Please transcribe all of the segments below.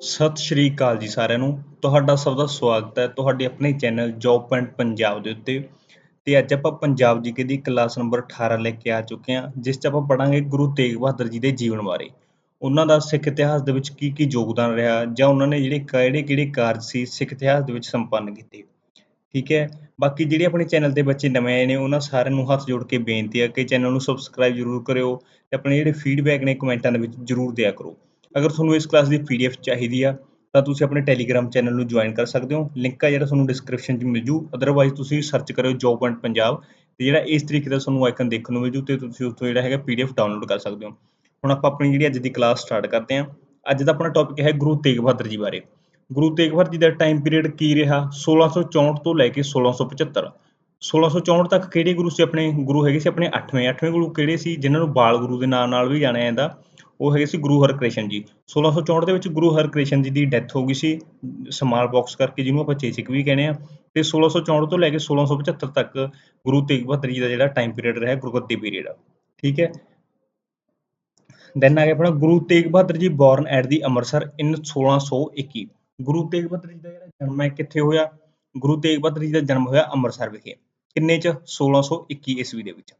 ਸਤਿ ਸ਼੍ਰੀ ਅਕਾਲ ਜੀ ਸਾਰਿਆਂ ਨੂੰ। ਤੁਹਾਡਾ ਸਭ ਦਾ ਸਵਾਗਤ ਹੈ ਤੁਹਾਡੇ ਆਪਣੇ ਚੈਨਲ ਜੌਬ ਪੁਆਇੰਟ ਪੰਜਾਬ ਦੇ ਉੱਤੇ। ਤੇ ਅੱਜ ਆਪਾਂ ਪੰਜਾਬ ਜੀਕੇ ਦੀ ਕਲਾਸ ਨੰਬਰ 18 ਲੈ ਕੇ ਆ ਚੁੱਕੇ ਹਾਂ, ਜਿਸ 'ਚ ਆਪਾਂ ਪੜਾਂਗੇ ਗੁਰੂ ਤੇਗ ਬਹਾਦਰ ਜੀ ਦੇ ਜੀਵਨ ਬਾਰੇ। ਉਹਨਾਂ ਦਾ ਸਿੱਖ ਇਤਿਹਾਸ ਦੇ ਵਿੱਚ ਕੀ ਕੀ ਯੋਗਦਾਨ ਰਿਹਾ ਜਾਂ ਉਹਨਾਂ ਨੇ ਜਿਹੜੇ ਕਿਹੜੇ ਕਿਹੜੇ ਕਾਰਜ ਸੀ ਸਿੱਖ ਇਤਿਹਾਸ ਦੇ ਵਿੱਚ ਸੰਪੰਨ ਕੀਤੇ। ਠੀਕ ਹੈ? ਬਾਕੀ ਜਿਹੜੇ ਆਪਣੇ ਚੈਨਲ ਦੇ ਬੱਚੇ ਨਵੇਂ ਆਏ ਨੇ, ਉਹਨਾਂ ਸਾਰਿਆਂ ਨੂੰ ਹੱਥ ਜੋੜ ਕੇ ਬੇਨਤੀ ਹੈ ਕਿ ਚੈਨਲ ਨੂੰ ਸਬਸਕ੍ਰਾਈਬ ਜ਼ਰੂਰ ਕਰਿਓ ਤੇ ਆਪਣੇ ਜਿਹੜੇ ਫੀਡਬੈਕ ਨੇ ਕਮੈਂਟਾਂ ਦੇ ਵਿੱਚ ਜ਼ਰੂਰ ਦਿਆ ਕਰੋ। ਅਗਰ ਤੁਹਾਨੂੰ ਇਸ ਕਲਾਸ ਦੀ ਪੀਡੀਐਫ ਚਾਹੀਦੀ ਆ, ਤਾਂ ਤੁਸੀਂ ਆਪਣੇ ਟੈਲੀਗ੍ਰਾਮ ਚੈਨਲ ਨੂੰ ਜੁਆਇਨ ਕਰ ਸਕਦੇ ਹੋ। ਲਿੰਕ ਆ ਜਿਹੜਾ ਤੁਹਾਨੂੰ ਡਿਸਕ੍ਰਿਪਸ਼ਨ 'ਚ ਮਿਲ ਜੂ। ਅਦਰਵਾਈਜ਼ ਤੁਸੀਂ ਸਰਚ ਕਰਿਓ ਜੌਬ ਪੁਆਇੰਟ ਪੰਜਾਬ ਤੇ ਜਿਹੜਾ ਇਸ ਤਰੀਕੇ ਦਾ ਤੁਹਾਨੂੰ ਆਈਕਨ ਦੇਖਣ ਨੂੰ ਮਿਲ ਜੂ ਤੇ ਤੁਸੀਂ ਉੱਥੋਂ ਜਿਹੜਾ ਹੈਗਾ ਪੀਡੀਐਫ ਡਾਊਨਲੋਡ ਕਰ ਸਕਦੇ ਹੋ। ਹੁਣ ਆਪਾਂ ਆਪਣੀ ਜਿਹੜੀ ਅੱਜ ਦੀ ਕਲਾਸ ਸਟਾਰਟ ਕਰਦੇ ਹਾਂ। ਅੱਜ ਦਾ ਆਪਣਾ ਟੌਪਿਕ ਹੈ ਗੁਰੂ ਤੇਗ ਬਹਾਦਰ ਜੀ ਬਾਰੇ। ਗੁਰੂ ਤੇਗ ਬਹਾਦਰ ਜੀ ਦਾ ਟਾਈਮ ਪੀਰੀਅਡ ਕੀ ਰਿਹਾ? 1664 ਤੋਂ ਲੈ ਕੇ 1675 1664 ਤੱਕ ਕਿਹੜੇ ਗੁਰੂ ਸੀ ਆਪਣੇ? ਗੁਰੂ ਹੈਗੇ ਸੀ ਆਪਣੇ 8ਵੇਂ 8ਵੇਂ ਗੁਰੂ ਕਿਹੜੇ ਸੀ? ਜਿਨ੍ਹਾਂ ਨੂੰ ਬਾਲ ਗੁਰੂ ਦੇ ਨਾਮ ਨਾਲ ਵੀ ਜਾਣਿਆ ਜਾਂਦਾ। ਉਹ ਹੈਗੇ ਸੀ ਗੁਰੂ ਹਰਕ੍ਰਿਸ਼ਨ ਜੀ। 1664 ਦੇ ਵਿੱਚ ਗੁਰੂ ਹਰਕ੍ਰਿਸ਼ਨ ਜੀ ਦੀ ਡੈਥ ਹੋ ਗਈ ਸੀ। ਸਮਾਲ ਬਾਕਸ ਕਰਕੇ ਜਿਹਨੂੰ ਆਪਾਂ ਚੇਸਿਕ ਵੀ ਕਹਿੰਦੇ ਆ। ਤੇ 1664 ਤੋਂ ਲੈ ਕੇ 1675 ਤੱਕ ਗੁਰੂ ਤੇਗ ਬਹਾਦਰ ਜੀ ਦਾ ਜਿਹੜਾ ਟਾਈਮ ਪੀਰੀਅਡ ਰਿਹਾ ਗੁਰਗੱਦੀ ਪੀਰੀਅਡ ਠੀਕ ਹੈ? ਦੈਨ ਆ ਗਿਆ ਆਪਣਾ Guru Tegh Bahadur ji born at the Amritsar in 1621 Guru Tegh Bahadur ji ਦਾ ਜਿਹੜਾ ਜਨਮ ਹੈ, ਕਿੱਥੇ ਹੋਇਆ? ਗੁਰੂ ਤੇਗ ਬਹਾਦਰ ਜੀ ਦਾ ਜਨਮ ਹੋਇਆ ਅੰਮ੍ਰਿਤਸਰ ਵਿਖੇ। ਕਿੰਨੇ ਚ? 1621 ਈਸਵੀ ਦੇ ਵਿੱਚ।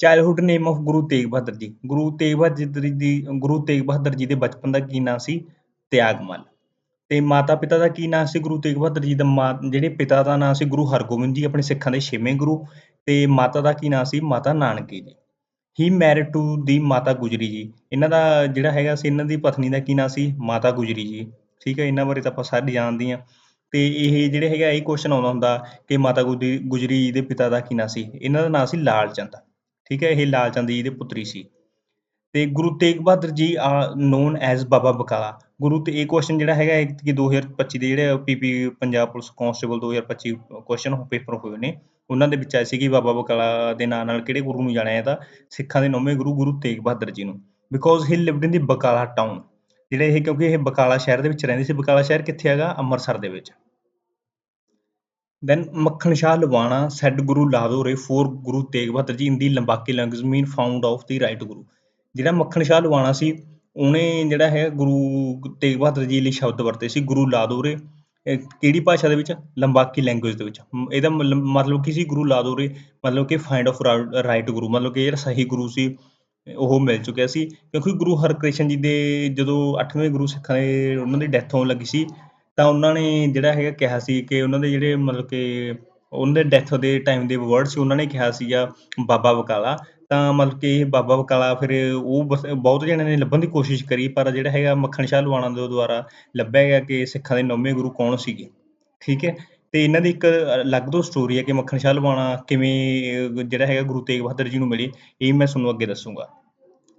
Childhood name of Guru Tegh Bahadur ji. Guru Tegh Bahadur ji ਦੀ, ਗੁਰੂ ਤੇਗ ਬਹਾਦਰ ਜੀ ਦੇ ਬਚਪਨ ਦਾ ਕੀ ਨਾਂ ਸੀ? ਤਿਆਗਮਲ। ਤੇ ਮਾਤਾ ਪਿਤਾ ਦਾ ਕੀ ਨਾਂ ਸੀ ਗੁਰੂ ਤੇਗ ਬਹਾਦਰ ਜੀ ਦਾ? ਮਾ, ਜਿਹੜੇ ਪਿਤਾ ਦਾ ਨਾਂ ਸੀ ਗੁਰੂ ਹਰਗੋਬਿੰਦ ਜੀ, ਆਪਣੇ ਸਿੱਖਾਂ ਦੇ ਛੇਵੇਂ ਗੁਰੂ। ਤੇ ਮਾਤਾ ਦਾ ਕੀ ਨਾਂ ਸੀ? ਮਾਤਾ ਨਾਨਕੀ ਜੀ। ਹੀ ਮੈਰਿਡ ਟੂ ਦੀ ਮਾਤਾ ਗੁਜਰੀ ਜੀ। ਇਹਨਾਂ ਦਾ ਜਿਹੜਾ ਹੈਗਾ ਸੀ, ਇਹਨਾਂ ਦੀ ਪਤਨੀ ਦਾ ਕੀ ਨਾਂ ਸੀ? ਮਾਤਾ ਗੁਜਰੀ ਜੀ। ਠੀਕ ਹੈ, ਇਹਨਾਂ ਬਾਰੇ ਤਾਂ ਆਪਾਂ ਸਾਰੇ ਜਾਣਦੇ ਹਾਂ। ਤੇ ਇਹ ਜਿਹੜੇ ਹੈਗਾ ਇਹ ਕੁਐਸਚਨ ਆਉਂਦਾ ਹੁੰਦਾ ਕਿ ਮਾਤਾ ਗੁਜਰੀ ਗੁਜਰੀ ਜੀ ਦੇ ਪਿਤਾ ਦਾ ਕੀ ਨਾਂ ਸੀ? ਇਹਨਾਂ ਦਾ ਨਾਂ ਸੀ ਲਾਲ ਚੰਦ। ਠੀਕ ਹੈ, ਇਹ ਲਾਲ ਚੰਦ ਜੀ ਦੇ ਪੁੱਤਰੀ ਸੀ। ਤੇ ਗੁਰੂ ਤੇਗ ਬਹਾਦਰ ਜੀ ਆ ਨੋਨ ਐਜ਼ ਬਾਬਾ ਬਕਾਲਾ। ਗੁਰੂ ਤੇ ਇਹ ਕੁਐਸਚਨ ਜਿਹੜਾ ਹੈਗਾ ਕਿ 2025 ਦੇ ਜਿਹੜੇ PP Punjab police constable 2025 question paper ਹੋਏ ਨੇ। ਉਹਨਾਂ ਦੇ ਵਿੱਚ ਆਇਆ ਸੀ ਕਿ ਬਾਬਾ ਬਕਾਲਾ ਦੇ ਨਾਂ ਨਾਲ ਕਿਹੜੇ ਗੁਰੂ ਨੂੰ ਜਾਣਿਆ ਜਾਂਦਾ? ਸਿੱਖਾਂ ਦੇ ਨੌਵੇਂ ਗੁਰੂ ਗੁਰੂ ਤੇਗ ਬਹਾਦਰ ਜੀ ਨੂੰ। Because he lived in the Bakala town ਜਿਹੜੇ ਇਹ ਕਿਉਂਕਿ ਇਹ ਬਕਾਲਾ ਸ਼ਹਿਰ ਦੇ ਵਿੱਚ ਰਹਿੰਦੇ ਸੀ, ਬਕਾਲਾ ਸ਼ਹਿਰ ਕਿੱਥੇ ਹੈਗਾ? ਅੰਮ੍ਰਿਤਸਰ ਦੇ ਵਿੱਚ। Then Makhan Shah Lubana, said Guru ਲਾਦੋਰੇ for Guru Tegh Bahadur ji in the ਲੰਬਾਕੀ language mean found of the right guru. ਜਿਹੜਾ ਮੱਖਣ ਸ਼ਾਹ ਲਵਾਣਾ ਸੀ, ਉਹਨੇ ਜਿਹੜਾ ਹੈ ਗੁਰੂ ਤੇਗ ਬਹਾਦਰ ਜੀ ਲਈ ਸ਼ਬਦ ਵਰਤੇ ਸੀ, ਗੁਰੂ ਲਾਦੋਰੇ ਕਿਹੜੀ ਭਾਸ਼ਾ ਦੇ ਵਿੱਚ? ਲੰਬਾਕੀ ਲੈਂਗੁਏਜ ਦੇ ਵਿੱਚ। ਇਹਦਾ ਮਤਲਬ ਕੀ ਸੀ ਗੁਰੂ ਲਾਦੋਰੇ ਮਤਲਬ ਕਿ ਫਾਈਂਡ ਆਫ ਰਾਈਟ ਗੁਰੂ। ਮਤਲਬ ਕਿ ਜਿਹੜਾ ਸਹੀ ਗੁਰੂ ਸੀ, ਉਹ ਮਿਲ ਚੁੱਕਿਆ ਸੀ। ਕਿਉਂਕਿ ਗੁਰੂ ਹਰਕ੍ਰਿਸ਼ਨ ਜੀ ਦੇ ਜਦੋਂ 8ਵੇਂ ਗੁਰੂ ਸਿੱਖਾਂ ਦੇ, ਉਹਨਾਂ ਦੀ ਡੈਥ ਹੋਣ ਲੱਗੀ ਸੀ ਤਾਂ ਉਹਨਾਂ ਨੇ ਜਿਹੜਾ ਹੈਗਾ ਕਿਹਾ ਸੀ ਕਿ ਉਹਨਾਂ ਦੇ ਜਿਹੜੇ ਮਤਲਬ ਕਿ ਉਹਨਾਂ ਦੇ ਡੈਥ ਦੇ ਟਾਈਮ ਦੇ ਵਰਡ ਸੀ, ਉਹਨਾਂ ਨੇ ਕਿਹਾ ਸੀਗਾ ਬਾਬਾ ਬਕਾਲਾ। ਤਾਂ ਮਤਲਬ ਕਿ ਇਹ ਬਾਬਾ ਬਕਾਲਾ ਫਿਰ ਉਹ ਬਹੁਤ ਜਣਿਆਂ ਨੇ ਲੱਭਣ ਦੀ ਕੋਸ਼ਿਸ਼ ਕਰੀ, ਪਰ ਜਿਹੜਾ ਹੈਗਾ ਮੱਖਣ ਸ਼ਾਹ ਲਵਾਣਾ ਦੇ ਦੁਆਰਾ ਲੱਭਿਆ ਗਿਆ ਕਿ ਸਿੱਖਾਂ ਦੇ ਨੌਵੇਂ ਗੁਰੂ ਕੌਣ ਸੀਗੇ। ਠੀਕ ਹੈ? ਤੇ ਇਹਨਾਂ ਦੀ ਇੱਕ ਅਲੱਗ ਤੋਂ ਸਟੋਰੀ ਹੈ ਕਿ ਮੱਖਣ ਸ਼ਾਹ ਲਵਾਣਾ ਕਿਵੇਂ ਜਿਹੜਾ ਹੈਗਾ ਗੁਰੂ ਤੇਗ ਬਹਾਦਰ ਜੀ ਨੂੰ ਮਿਲੇ, ਇਹ ਮੈਂ ਤੁਹਾਨੂੰ ਅੱਗੇ ਦੱਸੂਗਾ।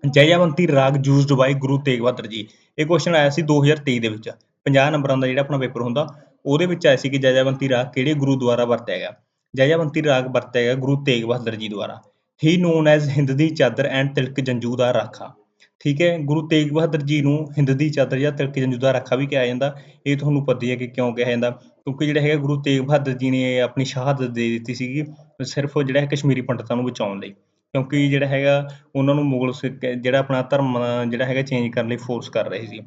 Jaijaiwanti raag used by Guru Tegh Bahadur ji. ਇਹ ਕੁਐਸਚਨ ਆਇਆ ਸੀ 2023 ਦੇ ਵਿੱਚ। 50 ਨੰਬਰਾਂ ਦਾ ਜਿਹੜਾ ਆਪਣਾ ਪੇਪਰ ਹੁੰਦਾ, ਉਹਦੇ ਵਿੱਚ ਆਇਆ ਸੀ ਕਿ ਜੈਜਾਵੰਤੀ ਰਾਗ ਕਿਹੜੇ ਗੁਰੂ ਦੁਆਰਾ ਵਰਤਿਆ ਗਿਆ? ਜੈਜਾਵੰਤੀ ਰਾਗ ਵਰਤਿਆ ਗਿਆ ਗੁਰੂ ਤੇਗ ਬਹਾਦਰ ਜੀ ਦੁਆਰਾ। He known as Hind the Chadar and ਤਿਲਕ ਜੰਜੂ ਦਾ ਰਾਖਾ। ਠੀਕ ਹੈ, ਗੁਰੂ ਤੇਗ ਬਹਾਦਰ ਜੀ ਨੂੰ ਹਿੰਦ ਦੀ ਚਾਦਰ ਜਾਂ ਤਿਲਕ ਜੰਜੂ ਦਾ ਰਾਖਾ ਵੀ ਕਿਹਾ ਜਾਂਦਾ। ਇਹ ਤੁਹਾਨੂੰ ਪਤਾ ਹੀ ਹੈ ਕਿ ਕਿਉਂ ਕਿਹਾ ਜਾਂਦਾ? ਕਿਉਂਕਿ ਜਿਹੜਾ ਹੈਗਾ ਗੁਰੂ ਤੇਗ ਬਹਾਦਰ ਜੀ ਨੇ ਆਪਣੀ ਸ਼ਹਾਦਤ ਦੇ ਦਿੱਤੀ ਸੀਗੀ, ਸਿਰਫ ਜਿਹੜਾ ਹੈ ਕਸ਼ਮੀਰੀ ਪੰਡਤਾਂ ਨੂੰ ਬਚਾਉਣ ਲਈ। ਕਿਉਂਕਿ ਜਿਹੜਾ ਹੈਗਾ, ਉਹਨਾਂ ਨੂੰ ਮੁਗਲ ਜਿਹੜਾ ਆਪਣਾ ਧਰਮ, ਜਿਹੜਾ ਹੈਗਾ ਚੇਂਜ ਕਰਨ ਲਈ ਫੋਰਸ ਕਰ ਰਹੇ ਸੀ।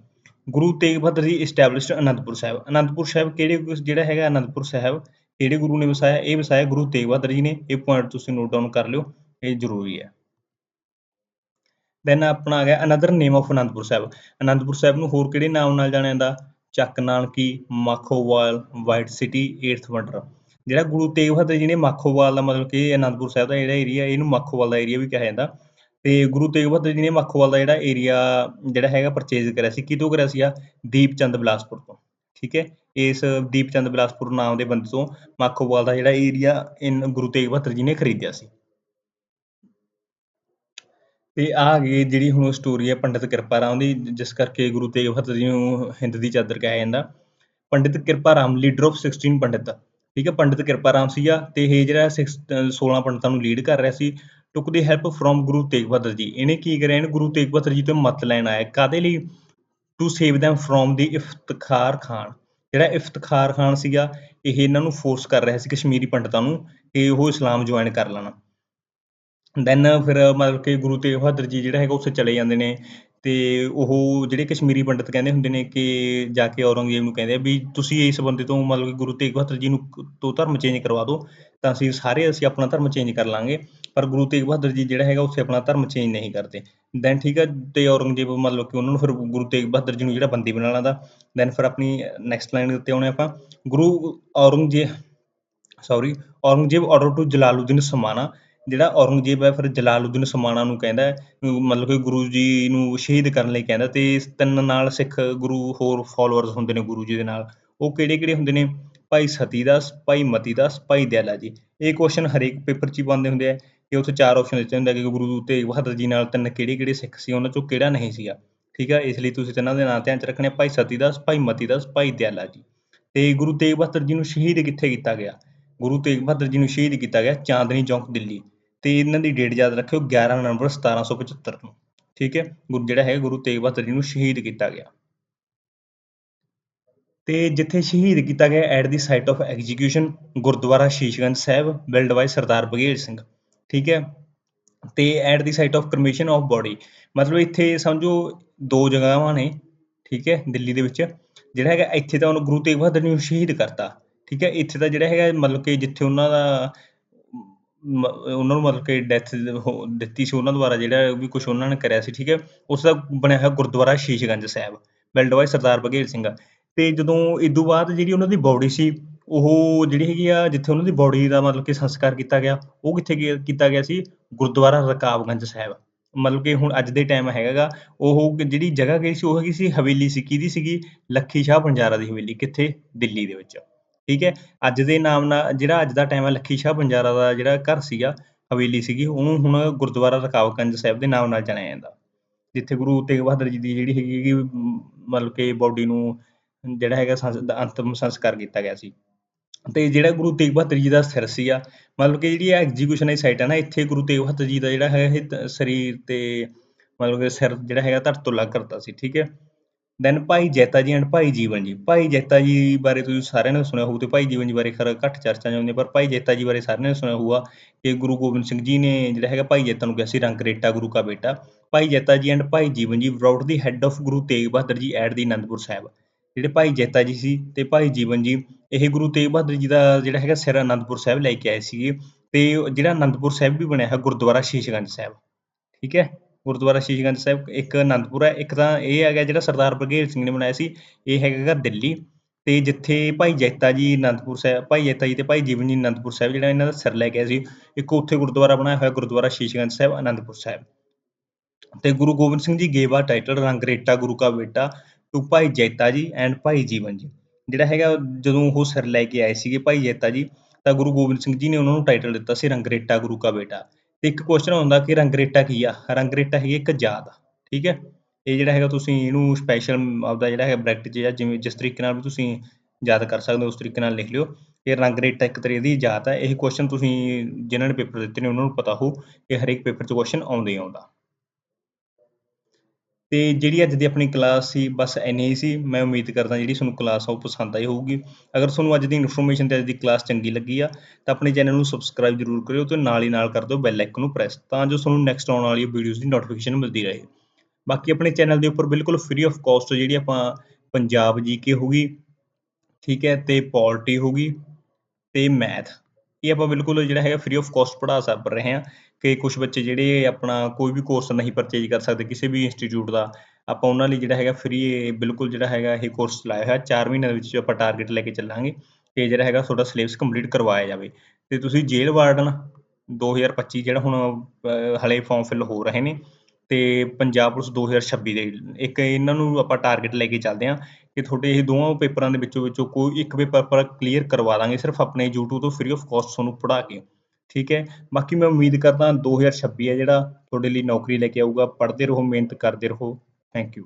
ਗੁਰੂ ਤੇਗ ਬਹਾਦਰ ਜੀ ਇਸਟੈਬਲਿਸ਼ਡ ਅਨੰਦਪੁਰ ਸਾਹਿਬ। ਅਨੰਦਪੁਰ ਸਾਹਿਬ ਕਿਹੜੇ ਜਿਹੜਾ ਹੈਗਾ ਅਨੰਦਪੁਰ ਸਾਹਿਬ, ਕਿਹੜੇ ਗੁਰੂ ਨੇ ਵਸਾਇਆ? ਇਹ ਵਸਾਇਆ ਗੁਰੂ ਤੇਗ ਬਹਾਦਰ ਜੀ ਨੇ। ਇਹ ਪੁਆਇੰਟ ਤੁਸੀਂ ਨੋਟ ਡਾਊਨ ਕਰ ਲਿਓ। ਇਹ ਜ਼ਰੂਰੀ ਹੈ। ਦੈਨ ਆਪਣਾ ਆ ਗਿਆ another name of Anandpur Sahib. Anandpur Sahib ਨੂੰ ਹੋਰ ਕਿਹੜੇ ਨਾਮ ਨਾਲ ਜਾਣਿਆ ਜਾਂਦਾ? Chak Nanaki, Makhowal white city 8th wonder ਜਿਹੜਾ ਗੁਰੂ ਤੇਗ ਬਹਾਦਰ ਜੀ ਨੇ ਮਾਖੋਵਾਲ ਦਾ ਮਤਲਬ ਕਿ ਅਨੰਦਪੁਰ ਸਾਹਿਬ ਦਾ ਜਿਹੜਾ ਏਰੀਆ ਇਹਨੂੰ ਮਾਖੋਵਾਲ ਦਾ ਏਰੀਆ ਵੀ ਕਿਹਾ ਜਾਂਦਾ। ਤੇ ਗੁਰੂ ਤੇਗ ਬਹਾਦਰ ਜੀ ਨੇ ਮਾਖੋਵਾਲ ਦਾ ਜਿਹੜਾ ਏਰੀਆ ਜਿਹੜਾ ਹੈਗਾ ਪਰਚੇਜ਼ ਕਰਿਆ ਸੀ, ਕਿਤੋਂ ਕਰਿਆ ਸੀ ਆ ਦੀਪਚੰਦ ਬਿਲਾਸਪੁਰ ਤੋਂ, ਠੀਕ ਹੈ? ਇਸ ਦੀਪਚੰਦ ਬਿਲਾਸਪੁਰ ਨਾਮ ਦੇ ਬੰਦੇ ਤੋਂ ਮਾਖੋਵਾਲ ਦਾ ਜਿਹੜਾ ਏਰੀਆ ਇਨ ਗੁਰੂ ਤੇਗ ਬਹਾਦਰ ਜੀ ਨੇ ਖਰੀਦਿਆ ਸੀ। ਤੇ ਆ ਗਈ ਜਿਹੜੀ ਹੁਣ ਸਟੋਰੀ ਹੈ ਪੰਡਿਤ ਕਿਰਪਾ ਰਾਮ ਦੀ, ਜਿਸ ਕਰਕੇ ਗੁਰੂ ਤੇਗ ਬਹਾਦਰ ਜੀ ਨੂੰ ਹਿੰਦ ਦੀ ਚਾਦਰ ਕਿਹਾ ਜਾਂਦਾ। ਪੰਡਿਤ ਕਿਰਪਾ ਰਾਮ ਲੀਡਰ ਆਫ 16 ਪੰਡਿਤ, ਠੀਕ ਹੈ? ਪੰਡਿਤ ਕਿਰਪਾ ਰਾਮ ਸੀਗਾ ਤੇ ਇਹ ਜਿਹੜਾ 16 ਪੰਡਤਾਂ ਨੂੰ ਲੀਡ ਕਰ ਰਿਹਾ ਸੀ। Took the help from Guru Tegh Bahadur ji ਇਹਨੇ ਕੀ ਕਰਿਆ? ਇਹਨੇ ਗੁਰੂ ਤੇਗ ਬਹਾਦਰ ਜੀ ਤੋਂ ਮਤ ਲੈਣ ਆਇਆ। ਕਾਦੇ ਲਈ? To save them from the Iftikhar Khan. ਜਿਹੜਾ ਇਫਤਖਾਰ ਖਾਨ ਸੀਗਾ, ਇਹ ਇਹਨਾਂ ਨੂੰ ਫੋਰਸ ਕਰ ਰਿਹਾ ਸੀ ਕਸ਼ਮੀਰੀ ਪੰਡਤਾਂ ਨੂੰ ਕਿ ਉਹ ਇਸਲਾਮ ਜੁਆਇਨ ਕਰ ਲੈਣ। ਦੈਨ ਫਿਰ ਮਤਲਬ ਕਿ ਗੁਰੂ ਤੇਗ ਬਹਾਦਰ ਜੀ ਜਿਹੜਾ ਹੈਗਾ, ਉੱਥੇ ਚਲੇ ਜਾਂਦੇ ਨੇ। ਤੇ ਉਹ ਜਿਹੜੇ ਕਸ਼ਮੀਰੀ ਪੰਡਿਤ ਕਹਿੰਦੇ ਹੁੰਦੇ ਨੇ ਕਿ ਜਾ ਕੇ ਔਰੰਗਜ਼ੇਬ ਨੂੰ ਕਹਿੰਦੇ ਆ ਵੀ ਤੁਸੀਂ ਇਸ ਬੰਦੇ ਤੋਂ ਮਤਲਬ ਕਿ ਗੁਰੂ ਤੇਗ ਬਹਾਦਰ ਜੀ ਨੂੰ ਤੋਂ ਧਰਮ ਚੇਂਜ ਕਰਵਾ ਦਿਓ, ਤਾਂ ਅਸੀਂ ਸਾਰੇ ਅਸੀਂ ਆਪਣਾ ਧਰਮ ਚੇਂਜ ਕਰ ਲਾਂਗੇ। ਪਰ ਗੁਰੂ ਤੇਗ ਬਹਾਦਰ ਜੀ ਜਿਹੜਾ ਹੈਗਾ ਉੱਥੇ ਆਪਣਾ ਧਰਮ ਚੇਂਜ ਨਹੀਂ ਕਰਦੇ। ਦੈਨ ਠੀਕ ਹੈ ਤੇ ਔਰੰਗਜ਼ੇਬ ਮਤਲਬ ਕਿ ਉਹਨਾਂ ਨੂੰ ਫਿਰ ਗੁਰੂ ਤੇਗ ਬਹਾਦਰ ਜੀ ਨੂੰ ਜਿਹੜਾ ਬੰਦੀ ਬਣਾ ਲੈਂਦਾ। ਦੈਨ ਫਿਰ ਆਪਣੀ ਨੈਕਸਟ ਲਾਈਨ ਉੱਤੇ ਆਉਣੇ ਆਪਾਂ। Guru Aurangzeb sorry Aurangzeb order to Jalaluddin Samana ਜਿਹੜਾ ਔਰੰਗਜ਼ੇਬ ਹੈ, ਫਿਰ ਜਲਾਲੂਦੀਨ ਸਮਾਣਾ ਨੂੰ ਕਹਿੰਦਾ ਮਤਲਬ ਕਿ ਗੁਰੂ ਜੀ ਨੂੰ ਸ਼ਹੀਦ ਕਰਨ ਲਈ ਕਹਿੰਦਾ ਅਤੇ ਤਿੰਨ ਨਾਲ ਸਿੱਖ ਗੁਰੂ ਹੋਰ ਫੋਲੋਅਰਸ ਹੁੰਦੇ ਨੇ ਗੁਰੂ ਜੀ ਦੇ ਨਾਲ, ਉਹ ਕਿਹੜੇ ਕਿਹੜੇ ਹੁੰਦੇ ਨੇ? ਭਾਈ ਸਤੀ ਦਾਸ ਭਾਈ ਮਤੀ ਦਾਸ ਭਾਈ ਦਿਆਲਾ ਜੀ। ਇਹ ਕੁਐਸਚਨ ਹਰੇਕ ਪੇਪਰ 'ਚ ਹੀ ਪਾਉਂਦੇ ਹੁੰਦੇ ਆ ਕਿ ਉੱਥੇ ਚਾਰ ਆਪਸ਼ਨ ਦਿੱਤੇ ਹੁੰਦੇ ਆ ਕਿ ਗੁਰੂ ਤੇਗ ਬਹਾਦਰ ਜੀ ਨਾਲ ਤਿੰਨ ਕਿਹੜੇ ਕਿਹੜੇ ਸਿੱਖ ਸੀ, ਉਹਨਾਂ 'ਚੋਂ ਕਿਹੜਾ ਨਹੀਂ ਸੀਗਾ। ਠੀਕ ਆ, ਇਸ ਲਈ ਤੁਸੀਂ ਤਿੰਨਾਂ ਦੇ ਨਾਂ ਧਿਆਨ 'ਚ ਰੱਖਣੇ ਭਾਈ ਸਤੀ ਦਾਸ ਭਾਈ ਮਤੀ ਦਾਸ ਭਾਈ ਦਿਆਲਾ ਜੀ। ਤੇ ਗੁਰੂ ਤੇਗ ਬਹਾਦਰ ਜੀ ਨੂੰ ਸ਼ਹੀਦ ਕਿੱਥੇ ਕੀਤਾ ਗਿਆ? ਗੁਰੂ ਤੇਗ ਬਹਾਦਰ ਜੀ ਨੂੰ ਸ਼ਹੀਦ ਕੀਤਾ ਗਿਆ ਚਾਂਦਨੀ ਚੌਂਕ, ਦਿੱਲੀ। ਤੇ ਇਹਨਾਂ ਦੀ ਡੇਟ ਯਾਦ ਰੱਖਿਓ 11 ਨਵੰਬਰ 1775 ਨੂੰ। ਠੀਕ ਹੈ? ਗੁਰੂ, ਜਿਹੜਾ ਹੈ ਗੁਰੂ ਤੇਗ ਬਹਾਦਰ ਜੀ ਨੂੰ ਸ਼ਹੀਦ ਕੀਤਾ ਗਿਆ। ਤੇ ਜਿੱਥੇ ਸ਼ਹੀਦ ਕੀਤਾ ਗਿਆ at the site of execution Gurdwara Sheeshganj Sahib build by Sardar Baghel Singh. ਠੀਕ ਹੈ? ਤੇ at the site of cremation of body ਮਤਲਬ ਇੱਥੇ ਸਮਝੋ ਦੋ ਜਗ੍ਹਾਵਾਂ ਨੇ, ਠੀਕ ਹੈ? ਦਿੱਲੀ ਦੇ ਵਿੱਚ। ਜਿਹੜਾ ਹੈਗਾ ਇੱਥੇ ਤਾਂ ਉਹਨੂੰ ਗੁਰੂ ਤੇਗ ਬਹਾਦਰ ਜੀ ਨੂੰ ਸ਼ਹੀਦ ਕਰਤਾ। ਠੀਕ ਹੈ? ਇੱਥੇ ਤਾਂ ਜਿਹੜਾ ਹੈਗਾ ਮਤਲਬ ਕਿ ਜਿੱਥੇ ਉਹਨਾਂ ਦਾ ਮ- ਉਹਨਾਂ ਨੂੰ ਮਤਲਬ ਕਿ ਡੈਥ ਦਿੱਤੀ ਸੀ ਉਹਨਾਂ ਦੁਆਰਾ ਜਿਹੜਾ ਵੀ ਕੁਛ ਉਹਨਾਂ ਨੇ ਕਰਿਆ ਸੀ, ਠੀਕ ਹੈ? ਉਸ ਦਾ ਬਣਿਆ ਹੋਇਆ ਗੁਰਦੁਆਰਾ ਸ਼ੀਸ਼ਗੰਜ ਸਾਹਿਬ ਬਿਲਡ ਬਾਏ ਸਰਦਾਰ ਬਘੇਲ ਸਿੰਘ ਅਤੇ ਜਦੋਂ ਇਹ ਤੋਂ ਬਾਅਦ ਜਿਹੜੀ ਉਹਨਾਂ ਦੀ ਬਾਡੀ ਸੀ, ਉਹ ਜਿਹੜੀ ਹੈਗੀ ਆ, ਜਿੱਥੇ ਉਹਨਾਂ ਦੀ ਬਾਡੀ ਦਾ ਮਤਲਬ ਕਿ ਸੰਸਕਾਰ ਕੀਤਾ ਗਿਆ, ਉਹ ਕਿੱਥੇ ਗਿਆ- ਕੀਤਾ ਗਿਆ ਸੀ? ਗੁਰਦੁਆਰਾ ਰਕਾਬਗੰਜ ਸਾਹਿਬ। ਮਤਲਬ ਕਿ ਹੁਣ ਅੱਜ ਦੇ ਟਾਈਮ ਹੈਗਾਗਾ, ਉਹ ਜਿਹੜੀ ਜਗ੍ਹਾ ਗਈ ਸੀ, ਉਹ ਹੈਗੀ ਸੀ ਹਵੇਲੀ ਸੀ ਕਿਹਦੀ ਸੀਗੀ, ਲੱਖੀ ਸ਼ਾਹ ਬੰਜਾਰਾ ਦੀ ਹਵੇਲੀ, ਕਿੱਥੇ? ਦਿੱਲੀ ਦੇ ਵਿੱਚ। ਠੀਕ ਹੈ? ਅੱਜ ਦੇ ਨਾਮ ਨਾਲ ਜਿਹੜਾ ਅੱਜ ਦਾ ਟਾਈਮ ਹੈ ਲੱਖੀ ਸ਼ਾਹ ਬੰਜਾਰਾ ਦਾ ਜਿਹੜਾ ਘਰ ਸੀਗਾ ਹਵੇਲੀ ਸੀਗੀ ਉਹਨੂੰ ਹੁਣ ਗੁਰਦੁਆਰਾ ਰਕਾਬਗੰਜ ਸਾਹਿਬ ਦੇ ਨਾਮ ਨਾਲ ਜਾਣਿਆ ਜਾਂਦਾ। ਜਿੱਥੇ ਗੁਰੂ ਤੇਗ ਬਹਾਦਰ ਜੀ ਦੀ ਜਿਹੜੀ ਹੈਗੀ ਗੀ, ਮਤਲਬ ਕਿ ਬਾਡੀ ਨੂੰ ਜਿਹੜਾ ਹੈਗਾ ਅੰਤਮ ਸੰਸਕਾਰ ਕੀਤਾ ਗਿਆ ਸੀ। ਤੇ ਜਿਹੜਾ ਗੁਰੂ ਤੇਗ ਬਹਾਦਰ ਜੀ ਦਾ ਸਿਰ ਸੀਗਾ ਮਤਲਬ ਕਿ ਜਿਹੜੀ ਐਗਜ਼ੀਕਿਊਸ਼ਨ ਦੀ ਸਾਈਟ ਹੈ ਨਾ ਇੱਥੇ ਗੁਰੂ ਤੇਗ ਬਹਾਦਰ ਜੀ ਦਾ ਜਿਹੜਾ ਹੈ ਇਹ ਸਰੀਰ ਤੇ ਮਤਲਬ ਕਿ ਸਿਰ ਜਿਹੜਾ ਹੈਗਾ ਧਰਤ ਤੋਂ ਲੱਗ ਕਰਤਾ ਸੀ ਠੀਕ ਹੈ? Then Bhai Jaita ji and Bhai Jivan ਜੀ। ਭਾਈ ਜੈਤਾ ਜੀ ਬਾਰੇ ਤੁਸੀਂ ਸਾਰਿਆਂ ਨੇ ਸੁਣਿਆ ਹੋਊ ਤੇ ਭਾਈ ਜੀਵਨ ਜੀ ਬਾਰੇ ਖਰ ਘੱਟ ਚਰਚਾ ਜਾਂਦੀ ਪਰ ਭਾਈ ਜੈਤਾ ਜੀ ਬਾਰੇ ਸਾਰਿਆਂ ਨੇ ਸੁਣਿਆ ਹੋਊਗਾ ਕਿ ਗੁਰੂ ਗੋਬਿੰਦ ਸਿੰਘ ਜੀ ਨੇ ਜਿਹੜਾ ਹੈਗਾ ਭਾਈ ਜੈਤਾ ਨੂੰ ਕਿਹਾ ਸੀ, ਰੰਗ ਰੇਟਾ ਗੁਰੂ ਕਾ ਬੇਟਾ। ਭਾਈ Jaita ji and Bhai Jivan ji brought the head of Guru Tegh Bahadur ji at the Anandpur Sahib. ਜਿਹੜੇ ਭਾਈ ਜੈਤਾ ਜੀ ਸੀ ਤੇ ਭਾਈ ਜੀਵਨ ਜੀ, ਇਹ ਗੁਰੂ ਤੇਗ ਬਹਾਦਰ ਜੀ ਦਾ ਜਿਹੜਾ ਹੈਗਾ ਸਿਰ ਅਨੰਦਪੁਰ ਸਾਹਿਬ ਲੈ ਕੇ ਆਏ ਸੀਗੇ। ਤੇ ਜਿਹੜਾ ਅਨੰਦਪੁਰ ਸਾਹਿਬ ਵੀ ਬਣਿਆ ਹੈ ਗੁਰਦੁਆਰਾ ਸ਼ੀਸ਼ਗੰਜ ਸਾਹਿਬ। ਠੀਕ ਹੈ? ਗੁਰਦੁਆਰਾ ਸ਼ੀਸ਼ਗੰਜ ਸਾਹਿਬ, ਇੱਕ ਅਨੰਦਪੁਰ ਹੈ। ਇੱਕ ਤਾਂ ਇਹ ਹੈਗਾ ਜਿਹੜਾ ਸਰਦਾਰ ਬਘੇਲ ਸਿੰਘ ਨੇ ਬਣਾਇਆ ਸੀ, ਇਹ ਹੈਗਾ ਗਾ ਦਿੱਲੀ। ਅਤੇ ਜਿੱਥੇ ਭਾਈ ਜੈਤਾ ਜੀ ਅਨੰਦਪੁਰ ਸਾਹਿਬ, ਭਾਈ ਜੈਤਾ ਜੀ ਅਤੇ ਭਾਈ ਜੀਵਨ ਜੀ ਅਨੰਦਪੁਰ ਸਾਹਿਬ ਜਿਹੜਾ ਇਹਨਾਂ ਦਾ ਸਿਰ ਲੈ ਕੇ ਆਏ ਸੀ, ਇੱਕ ਉੱਥੇ ਗੁਰਦੁਆਰਾ ਬਣਾਇਆ ਹੋਇਆ ਗੁਰਦੁਆਰਾ ਸ਼ੀਸ਼ਗੰਜ ਸਾਹਿਬ, ਅਨੰਦਪੁਰ ਸਾਹਿਬ। ਤੇ ਗੁਰੂ ਗੋਬਿੰਦ ਸਿੰਘ ਜੀ ਗੇਵਾ ਟਾਈਟਲ ਰੰਗਰੇਟਾ ਗੁਰੂ ਕਾ ਬੇਟਾ to Bhai Jaita ji and Bhai Jivan ਜੀ। ਜਿਹੜਾ ਹੈਗਾ ਜਦੋਂ ਉਹ ਸਿਰ ਲੈ ਕੇ ਆਏ ਸੀਗੇ ਭਾਈ ਜੈਤਾ ਜੀ, ਤਾਂ ਗੁਰੂ ਗੋਬਿੰਦ ਸਿੰਘ ਜੀ ਨੇ ਉਹਨਾਂ ਨੂੰ ਟਾਈਟਲ ਦਿੱਤਾ ਸੀ ਰੰਗਰੇਟਾ ਗੁਰੂ ਕਾ ਬੇਟਾ। ਇੱਕ ਕੁਐਸਚਨ ਹੁੰਦਾ ਕਿ ਰੰਗਰੇਟਾ ਕੀ ਆ? ਰੰਗਰੇਟਾ ਹੈਗੀ ਇੱਕ ਯਾਦ ਠੀਕ ਹੈ? ਇਹ ਜਿਹੜਾ ਹੈਗਾ ਤੁਸੀਂ ਇਹਨੂੰ ਸਪੈਸ਼ਲ ਆਪਦਾ ਜਿਹੜਾ ਹੈਗਾ ਬ੍ਰੈਕਟ 'ਚ ਜਾਂ ਜਿਵੇਂ ਜਿਸ ਤਰੀਕੇ ਨਾਲ ਵੀ ਤੁਸੀਂ ਯਾਦ ਕਰ ਸਕਦੇ ਹੋ, ਉਸ ਤਰੀਕੇ ਨਾਲ ਲਿਖ ਲਿਓ। ਇਹ ਰੰਗਰੇਟਾ ਇੱਕ ਤਰ੍ਹਾਂ ਦੀ ਜਾਤ ਹੈ। ਇਹ ਕੁਐਸਚਨ ਤੁਸੀਂ ਜਿਨ੍ਹਾਂ ਨੇ ਪੇਪਰ ਦਿੱਤੇ ਨੇ, ਉਹਨਾਂ ਨੂੰ ਪਤਾ ਹੋ ਕਿ ਹਰੇਕ ਪੇਪਰ 'ਚ ਕੁਐਸਚਨ ਆਉਂਦੇ ਹੀ ਆਉਂਦਾ। ਅਤੇ ਜਿਹੜੀ ਅੱਜ ਦੀ ਆਪਣੀ ਕਲਾਸ ਸੀ, ਬਸ ਇੰਨੀ ਹੀ ਸੀ। ਮੈਂ ਉਮੀਦ ਕਰਦਾ ਜਿਹੜੀ ਤੁਹਾਨੂੰ ਕਲਾਸ ਆ, ਉਹ ਪਸੰਦ ਆਈ ਹੋਊਗੀ। ਅਗਰ ਤੁਹਾਨੂੰ ਅੱਜ ਦੀ ਇਨਫੋਰਮੇਸ਼ਨ ਅਤੇ ਅੱਜ ਦੀ ਕਲਾਸ ਚੰਗੀ ਲੱਗੀ ਆ, ਤਾਂ ਆਪਣੇ ਚੈਨਲ ਨੂੰ ਸਬਸਕ੍ਰਾਈਬ ਜ਼ਰੂਰ ਕਰਿਓ ਤੇ ਨਾਲ ਹੀ ਨਾਲ ਕਰ ਦਿਓ ਬੈਲ ਆਈਕਨ ਨੂੰ ਪ੍ਰੈਸ ਤਾਂ ਜੋ ਤੁਹਾਨੂੰ ਨੈਕਸਟ ਆਉਣ ਵਾਲੀ ਵੀਡੀਓਜ਼ ਦੀ ਨੋਟੀਫਿਕੇਸ਼ਨ ਮਿਲਦੀ ਰਹੇ। ਬਾਕੀ ਆਪਣੇ ਚੈਨਲ ਦੇ ਉੱਪਰ ਬਿਲਕੁਲ ਫ੍ਰੀ ਆਫ ਕਾਸਟ ਜਿਹੜੀ ਆਪਾਂ ਪੰਜਾਬ ਜੀਕੇ ਹੋਗੀ ਠੀਕ ਹੈ, ਤੇ ਪੋਲਿਟੀ ਹੋਗੀ ਤੇ ਮੈਥ ਇਹ ਆਪਾਂ ਬਿਲਕੁਲ ਜਿਹੜਾ ਹੈਗਾ ਫ੍ਰੀ ਆਫ ਕਾਸਟ ਪੜ੍ਹਾ ਸਕ, ਰਹੇ ਹਾਂ। ਕਿ ਕੁਝ ਬੱਚੇ ਜਿਹੜੇ ਆਪਣਾ ਕੋਈ ਵੀ ਕੋਰਸ ਨਹੀਂ ਪਰਚੇਜ ਕਰ ਸਕਦੇ ਕਿਸੇ ਵੀ ਇੰਸਟੀਚਿਊਟ ਦਾ ਆਪਾਂ ਉਹਨਾਂ ਲਈ ਜਿਹੜਾ ਹੈਗਾ ਫ੍ਰੀ ਬਿਲਕੁਲ ਜਿਹੜਾ ਹੈਗਾ ਇਹ ਕੋਰਸ ਚਲਾਇਆ ਹੋਇਆ 4 ਮਹੀਨਿਆਂ ਦੇ ਵਿੱਚ ਆਪਾਂ ਟਾਰਗੇਟ ਲੈ ਕੇ ਚੱਲਾਂਗੇ ਕਿ ਜਿਹੜਾ ਹੈਗਾ ਤੁਹਾਡਾ ਸਿਲੇਬਸ ਕੰਪਲੀਟ ਕਰਵਾਇਆ ਜਾਵੇ। ਤੇ ਤੁਸੀਂ ਜੇਲ੍ਹ ਵਾਰਡਨ 2025 ਜਿਹੜਾ ਹੁਣ ਅਹ, ਹਲੇ ਫਾਰਮ ਫਿਲ ਹੋ ਰਹੇ ਨੇ ਤੇ ਪੰਜਾਬ ਪੁਲਿਸ 2026 ਦੇ ਇੱਕ ਇਹਨਾਂ ਨੂੰ ਆਪਾਂ ਟਾਰਗੇਟ ਲੈ ਕੇ ਚੱਲਦੇ ਹਾਂ ਕਿ ਤੁਹਾਡੇ ਇਹ ਦੋਵਾਂ ਪੇਪਰਾਂ ਦੇ ਵਿੱਚੋਂ ਵਿੱਚੋਂ ਕੋਈ ਇੱਕ ਪੇਪਰ ਆਪਾਂ ਕਲੀਅਰ ਕਰਵਾ ਦਾਂਗੇ ਸਿਰਫ ਆਪਣੇ YouTube ਤੋਂ ਫ੍ਰੀ ਆਫ ਕਾਸਟ ਤੁਹਾਨੂੰ ਪੜ੍ਹਾ ਕੇ। ਠੀਕ ਹੈ। ਬਾਕੀ ਮੈਂ ਉਮੀਦ ਕਰਦਾ 2026 ਹੈ ਜਿਹੜਾ ਤੁਹਾਡੇ ਲਈ ਨੌਕਰੀ ਲੈ ਕੇ ਆਊਗਾ। ਪੜ੍ਹਦੇ ਰਹੋ, ਮਿਹਨਤ ਕਰਦੇ ਰਹੋ। Thank you